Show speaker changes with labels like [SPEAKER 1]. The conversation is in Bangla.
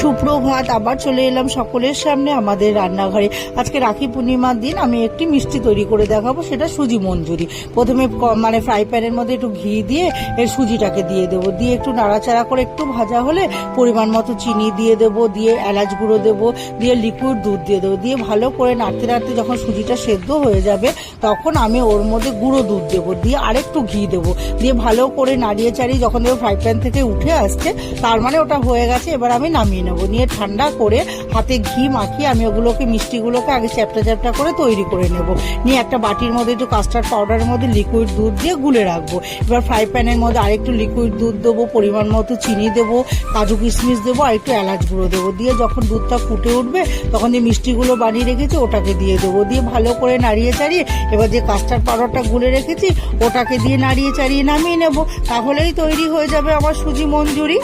[SPEAKER 1] সুপ্রভাত, আবার চলে এলাম সকলের সামনে আমাদের রান্নাঘরে। আজকে রাখি পূর্ণিমার দিন, আমি একটি মিষ্টি তৈরি করে দেখাবো, সেটা সুজি মঞ্জুরি। প্রথমে মানে ফ্রাই প্যানের মধ্যে একটু ঘি দিয়ে এর সুজিটাকে দিয়ে দেবো। দিয়ে একটু নাড়াচাড়া করে একটু ভাজা হলে পরিমাণ মতো চিনি দিয়ে দেবো, দিয়ে এলাচ গুঁড়ো দেবো, দিয়ে লিকুইড দুধ দিয়ে দেবো। দিয়ে ভালো করে নাড়তে নাড়তে যখন সুজিটা সেদ্ধ হয়ে যাবে, তখন আমি ওর মধ্যে গুঁড়ো দুধ দেবো, দিয়ে আরেকটু ঘি দেবো। দিয়ে ভালো করে নাড়িয়ে চাড়িয়ে যখন দেখব ফ্রাই প্যান থেকে উঠে আসছে, তার মানে ওটা হয়ে গেছে, এবার আমি নামিয়ে নেব। নিয়ে ঠান্ডা করে হাতে ঘি মাখিয়ে আমি ওগুলোকে, মিষ্টিগুলোকে আগে চ্যাপটা চ্যাপটা করে তৈরি করে নেব। নিয়ে একটা বাটির মধ্যে একটু কাস্টার্ড পাউডারের মধ্যে লিকুইড দুধ দিয়ে গুলে রাখব। এবার ফ্রাই প্যানের মধ্যে আরেকটু লিকুইড দুধ দেবো, পরিমাণ মতো চিনি দেবো, কাজু কিশমিশ দেবো আর একটু এলাচ গুঁড়ো দেবো। দিয়ে যখন দুধটা ফুটে উঠবে, তখন যে মিষ্টিগুলো বানিয়ে রেখেছি ওটাকে দিয়ে দেবো। দিয়ে ভালো করে নাড়িয়ে চাড়িয়ে এবার যে কাস্টার্ড পাউডারটা গুলে রেখেছি, ওটাকে দিয়ে নাড়িয়ে চাড়িয়ে নামিয়ে নেব। তাহলেই তৈরি হয়ে যাবে আমার সুজি মঞ্জুরি।